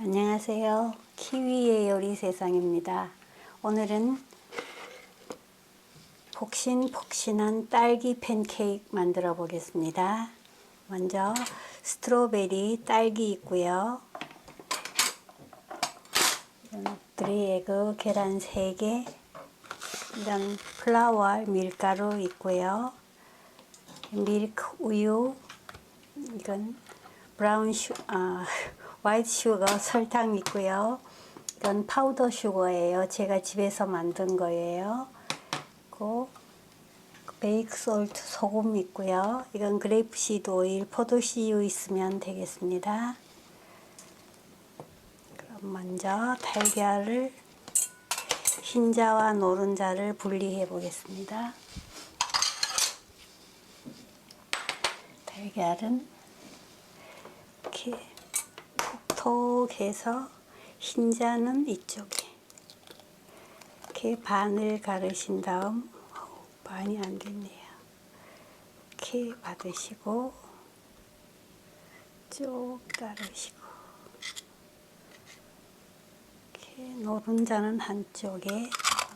안녕하세요. 키위의 요리 세상입니다. 오늘은 폭신폭신한 딸기 팬케이크 만들어 보겠습니다. 먼저 스트로베리 딸기 있고요. 드리에그 계란 3개, 이런 플라워 밀가루 있고요. 밀크 우유, 이건 브라운 슈, 아, 화이트 슈거 설탕 있고요. 이건 파우더 슈거예요. 제가 집에서 만든 거예요. 그 베이크 솔트 소금 있고요. 이건 그레이프시드 오일, 포도씨유 있으면 되겠습니다. 그럼 먼저 달걀을 흰자와 노른자를 분리해 보겠습니다. 달걀은 이렇게 톡톡해서 흰자는 이쪽에 이렇게 반을 가르신 다음 반이 안 됐네요. 이렇게 받으시고 쭉 따르시고 이렇게 노른자는 한쪽에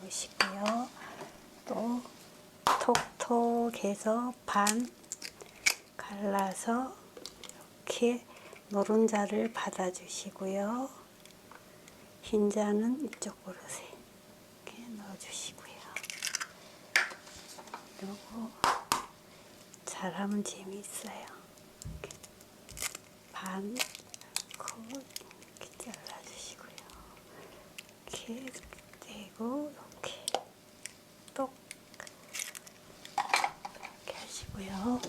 넣으시고요. 또 톡톡 해서 반 갈라서 이렇게 노른자를 받아주시고요. 흰자는 이쪽으로 이렇게 넣어주시고요. 그리고 잘하면 재미있어요. 이렇게 반, 코 이렇게 잘라주시고요. 이렇게 대고 이렇게 똑 이렇게 하시고요.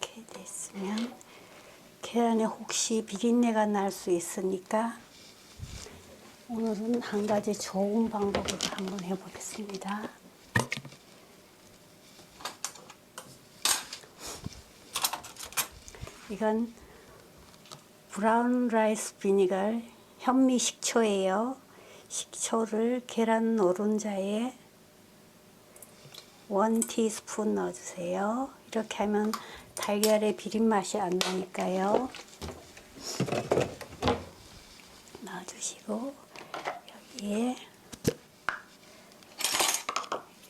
이렇게 됐으면 계란에 혹시 비린내가 날 수 있으니까 오늘은 한 가지 좋은 방법으로 한번 해보겠습니다. 이건 브라운 라이스 비니걸 현미 식초예요. 식초를 계란 노른자에 원 티스푼 넣어주세요. 이렇게 하면 달걀의 비린 맛이 안 나니까요. 넣어주시고 여기에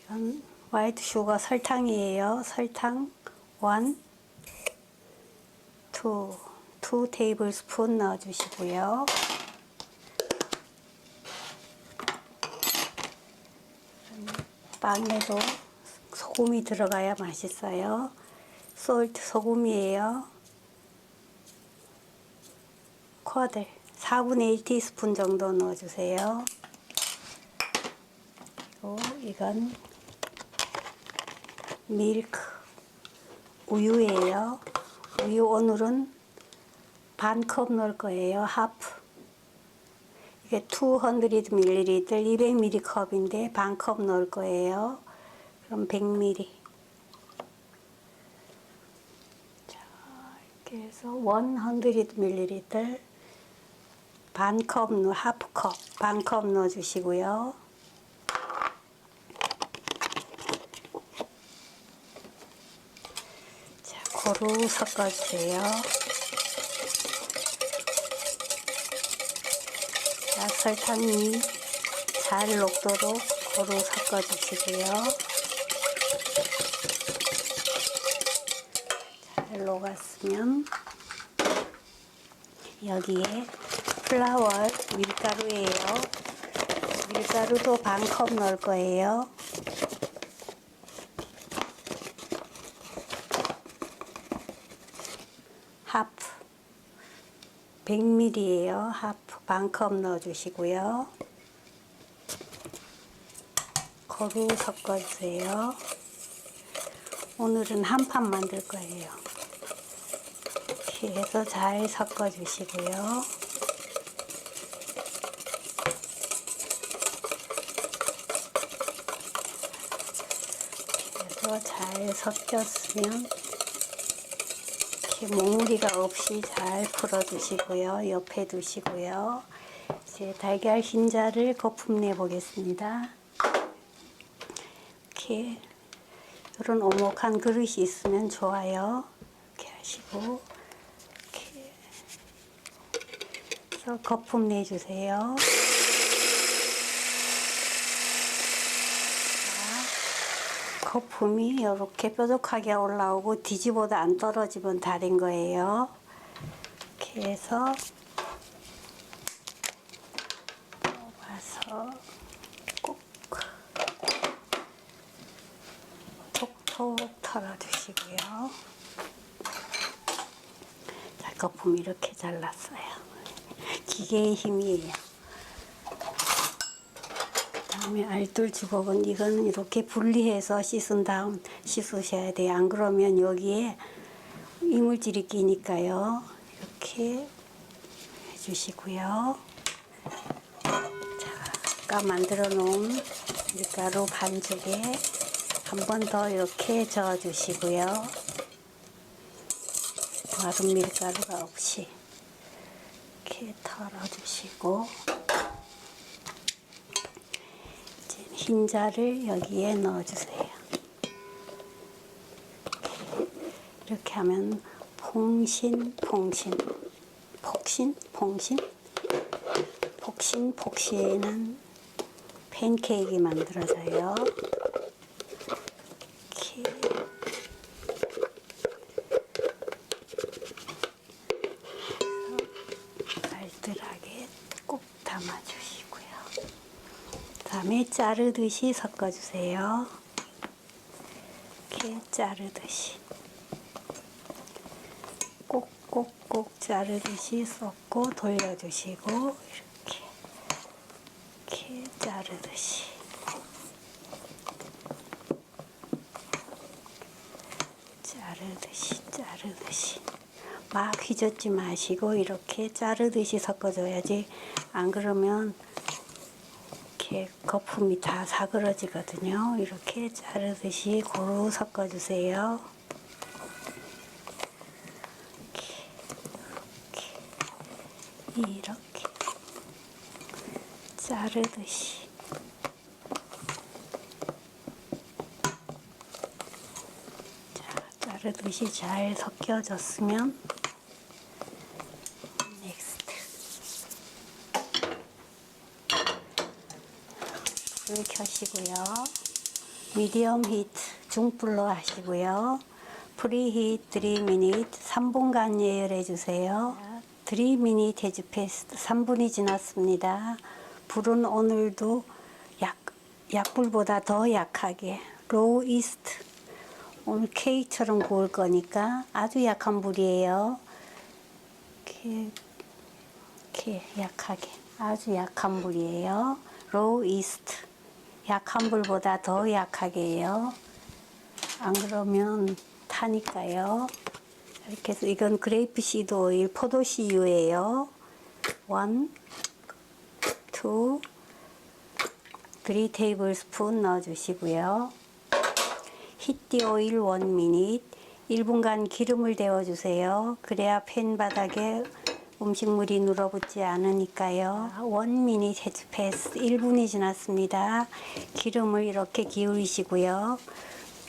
이건 화이트 슈거 설탕이에요. 설탕 원, 투, 투 테이블 스푼 넣어주시고요. 빵에도 소금이 들어가야 맛있어요. 솔트 소금이에요. 쿼들 4분의 1티스푼 정도 넣어주세요. 그리고 이건 밀크 우유예요. 우유 오늘은 반 컵 넣을 거예요. 하프. 이게 200ml, 200ml 컵인데 반 컵 넣을 거예요. 그럼 100ml. 이렇게 해서 100ml 반 컵, 넣, 하프 컵, 반컵 넣어주시고요. 자, 고루 섞어주세요. 자, 설탕이 잘 녹도록 고루 섞어주시고요. 녹았으면 여기에 플라워 밀가루예요. 밀가루도 반 컵 넣을 거예요. 하프 100ml예요. 하프 반 컵 넣어주시고요. 거루 섞어주세요. 오늘은 한 판 만들 거예요. 이렇게 해서 잘 섞어 주시고요. 그래서 잘 섞였으면 이렇게 몽우리가 없이 잘 풀어 주시고요. 옆에 두시고요. 이제 달걀 흰자를 거품 내 보겠습니다. 이렇게 이런 오목한 그릇이 있으면 좋아요. 이렇게 하시고 이렇게 해서 거품 내주세요. 자, 거품이 이렇게 뾰족하게 올라오고 뒤집어도 안 떨어지면 다된 거예요. 이렇게 해서 와서 꼭 톡톡 털어주시고요. 자, 거품 이렇게 잘랐어요. 기계의 힘이에요. 그다음에 알뜰 주걱은 이거는 이렇게 분리해서 씻은 다음 씻으셔야 돼요. 안 그러면 여기에 이물질이 끼니까요. 이렇게 해주시고요. 자, 아까 만들어 놓은 밀가루 반죽에 한 번 더 이렇게 저어주시고요. 마른 밀가루가 없이 이렇게 털어주시고 이제 흰자를 여기에 넣어주세요. 이렇게 하면 퐁신 퐁신 폭신 퐁신 폭신 폭신한 팬케이크 만들어져요. 담아주시고요. 다음에 자르듯이 섞어주세요. 이렇게 자르듯이 꼭꼭꼭 자르듯이 섞고 돌려주시고 이렇게 이렇게 자르듯이 자르듯이 자르듯이 막 휘젓지 마시고 이렇게 자르듯이 섞어줘야지 안 그러면 이렇게 거품이 다 사그러지거든요. 이렇게 자르듯이 고루 섞어주세요. 이렇게 이렇게 자르듯이 자, 자르듯이 잘 섞여졌으면 넥스트 불 켜시고요. 미디엄 히트 중불로 하시고요. 프리히트 3미닛 3분간 예열해 주세요. 3미닛 해주페스트 3분이 지났습니다. 불은 오늘도 약, 약불보다 더 약하게 로우 이스트 오늘 케이크처럼 구울 거니까 아주 약한 불이에요. 이렇게, 이렇게 약하게 아주 약한 불이에요. 로우 이스트 약한 불보다 더 약하게 해요. 안 그러면 타니까요. 이렇게 해서 이건 그레이프 시드 오일 포도 씨유예요. 원, 투, 3 테이블 스푼 넣어주시고요. 히티 오일 1미닛 1분간 기름을 데워주세요. 그래야 팬 바닥에 음식물이 눌어붙지 않으니까요. 1미닛 헤즈패스 1분이 지났습니다. 기름을 이렇게 기울이시고요.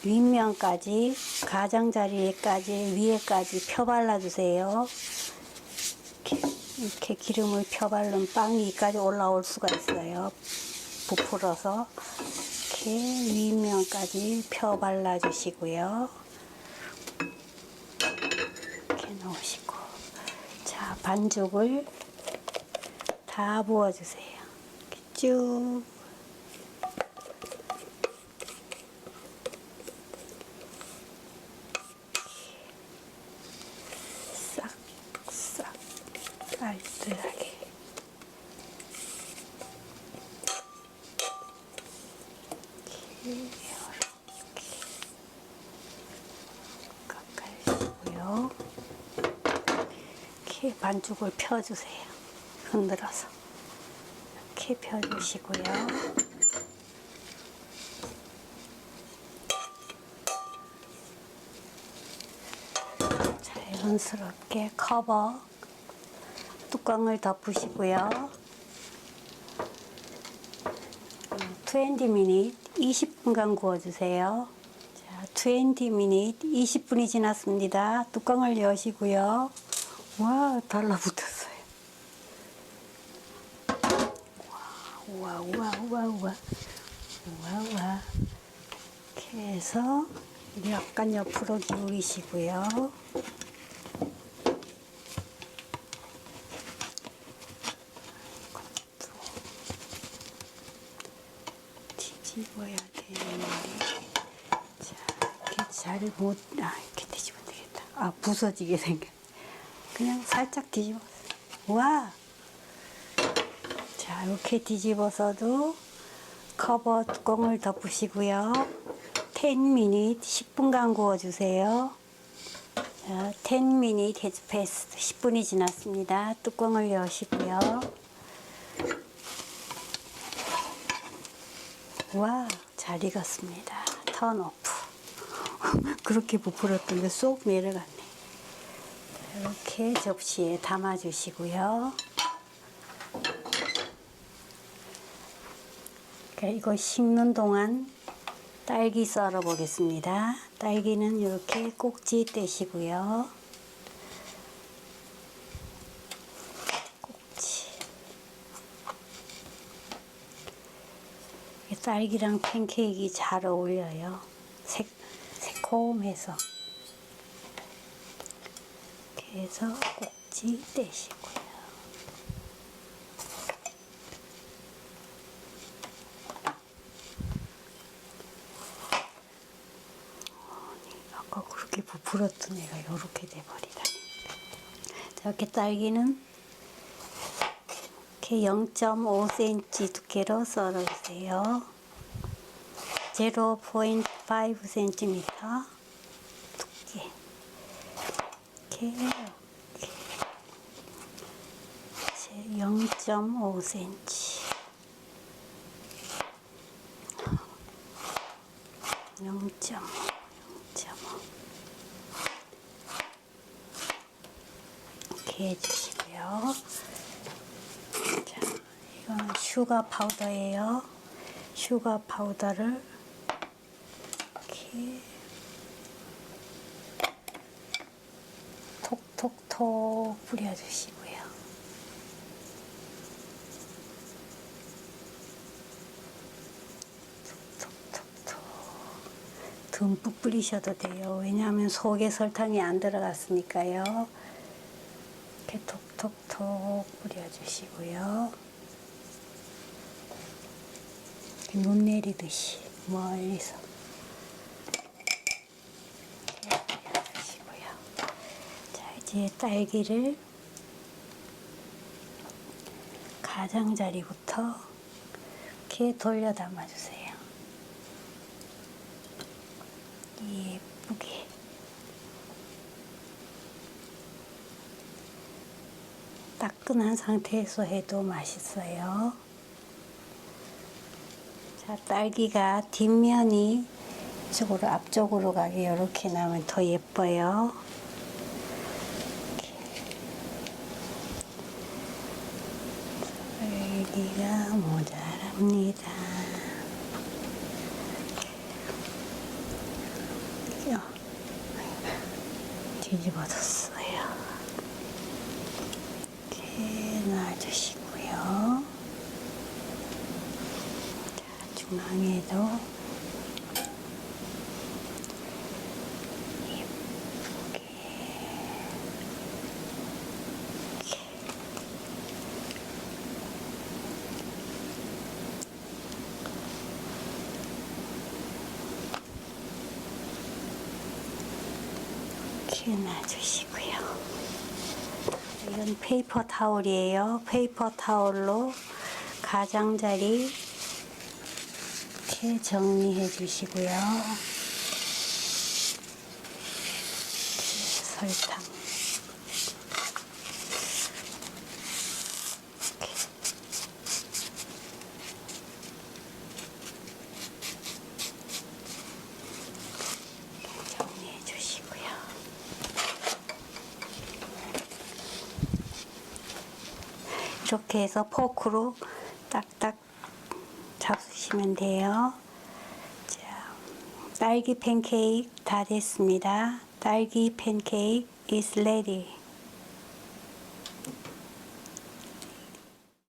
윗면까지 가장자리에까지 위에까지 펴 발라주세요. 이렇게, 기름을 펴 바른 빵이 위까지 올라올 수가 있어요. 부풀어서 이렇게 윗면까지 펴 발라주시고요. 이렇게 넣으시고 자 반죽을 다 부어주세요. 쭉 싹싹 알뜰하게 이렇게 깎아주시고요. 이렇게 반죽을 펴주세요. 흔들어서 이렇게 펴주시고요. 자연스럽게 커버 뚜껑을 덮으시고요. 20미닛 20분간 구워주세요. 자, 자, 20 minute, 20분이 지났습니다. 뚜껑을 여시고요. 와, 달라붙었어요. 와, 우와, 우와, 우와. 우와, 우와. 이렇게 해서 약간 옆으로 기울이시고요. 집어야 되는데. 자, 이렇게 잘 못, 아, 이렇게 뒤집으면 되겠다. 아, 부서지게 생겨. 그냥 살짝 뒤집어. 와! 자, 이렇게 뒤집어서도 커버 뚜껑을 덮으시고요. 10 minute, 10분간 구워주세요. 자, 10 minute has passed. 10분이 지났습니다. 뚜껑을 여시고요. 와, 잘 익었습니다. 턴 오프. 그렇게 부풀었던데 쏙 내려갔네. 자, 이렇게 접시에 담아주시고요. 자, 이거 식는 동안 딸기 썰어 보겠습니다. 딸기는 이렇게 꼭지 떼시고요. 꼭지. 이게 딸기랑 팬케이크 잘 어울려요. 새, 새콤해서. 이렇게 해서 꼭지 떼시고요. 아까 그렇게 부풀었던 애가 이렇게 돼버리다니. 자, 이렇게 딸기는 이렇게 0.5cm 두께로 썰어주세요. 0.5cm 두께. 이렇게, 이렇게. 0.5cm. 0.5, 0.5. 이렇게 해주시고요. 슈가 파우더예요. 슈가 파우더를 이렇게 톡톡톡 뿌려주시고요. 톡톡톡 듬뿍 뿌리셔도 돼요. 왜냐하면 속에 설탕이 안 들어갔으니까요. 이렇게 톡톡톡 뿌려주시고요. 이렇게 눈 내리듯이 멀리서 뿌려주시고요. 자 이제 딸기를 가장자리부터 이렇게 돌려 담아주세요. 예쁘게. 따끈한 상태에서 해도 맛있어요. 자, 딸기가 뒷면이 이쪽으로 앞쪽으로 가게 이렇게 나면 더 예뻐요. 딸기가 모자랍니다. 야, 뒤집어졌어요. 이렇게 놔주시고요. 자, 이렇게 놔주시고요. 이건 페이퍼 타올이에요. 페이퍼 타올로 가장자리 이렇게 정리해 주시고요. 설탕. 정리해 주시고요. 이렇게 해서 포크로 잡수시면 돼요. 자, 딸기 팬케이크 다 됐습니다. 딸기 팬케이크 is ready.